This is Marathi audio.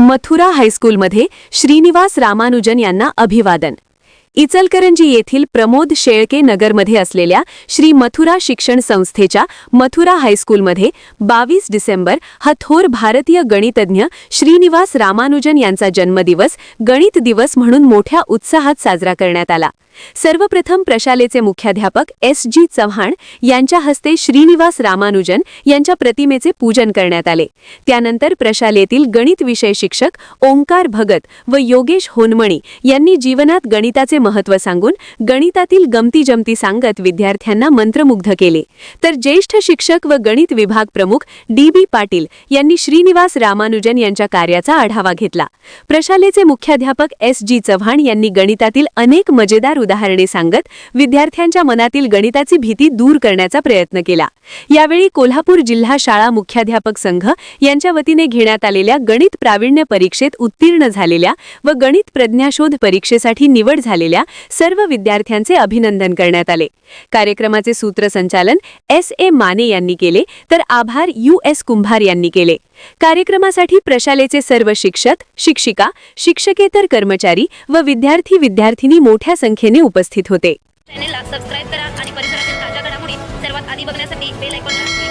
मथुरा हायस्कूलमध्ये श्रीनिवास रामानुजन यांना अभिवादन. इचलकरंजी येथील प्रमोद शेळके नगरमध्ये असलेल्या श्री मथुरा शिक्षण संस्थेच्या मथुरा हायस्कूलमध्ये बावीस डिसेंबर हा थोर भारतीय गणितज्ञ श्रीनिवास रामानुजन यांचा जन्मदिवस गणित दिवस म्हणून मोठ्या उत्साहात साजरा करण्यात आला. सर्वप्रथम प्रशालेचे मुख्याध्यापक एस जी चव्हाण यांच्या हस्ते श्रीनिवास रामानुजन यांच्या प्रतिमेचे पूजन करण्यात आले. त्यानंतर प्रशालेतील गणित विषय शिक्षक ओंकार भगत व योगेश होनमणी यांनी जीवनात गणिताचे महत्त्व सांगून गणितातील गमती जमती सांगत विद्यार्थ्यांना मंत्रमुग्ध केले. तर ज्येष्ठ शिक्षक व गणित विभाग प्रमुख डी बी पाटील यांनी श्रीनिवास रामानुजन यांच्या कार्याचा आढावा घेतला. प्रशालेचे मुख्याध्यापक एस जी चव्हाण यांनी गणितातील अनेक मजेदार उदाहरणे सांगत विद्यार्थ्यांच्या मनातील गणिताची भीती दूर करण्याचा प्रयत्न केला. यावेळी कोल्हापूर जिल्हा शाळा मुख्याध्यापक संघ यांच्या वतीने घेण्यात आलेल्या गणित प्रावीण्य परीक्षेत उत्तीर्ण झालेल्या व गणित प्रज्ञाशोध परीक्षेसाठी निवड झालेल्या सर्व विद्यार्थ्यांचे अभिनंदन करण्यात आले. कार्यक्रमाचे सूत्रसंचालन एस ए माने यांनी केले तर आभार यू एस कुंभार यांनी केले. कार्यक्रमासाठी प्रशालेचे सर्व शिक्षक शिक्षिका शिक्षकेतर कर्मचारी व विद्यार्थी विद्यार्थिनी मोठ्या संख्येने उपस्थित होते. चॅनेलला सबस्क्राईब करा आणि परिसरातील ताज्या घडामोडी सर्वात आधी बघण्यासाठी बेल आयकॉनला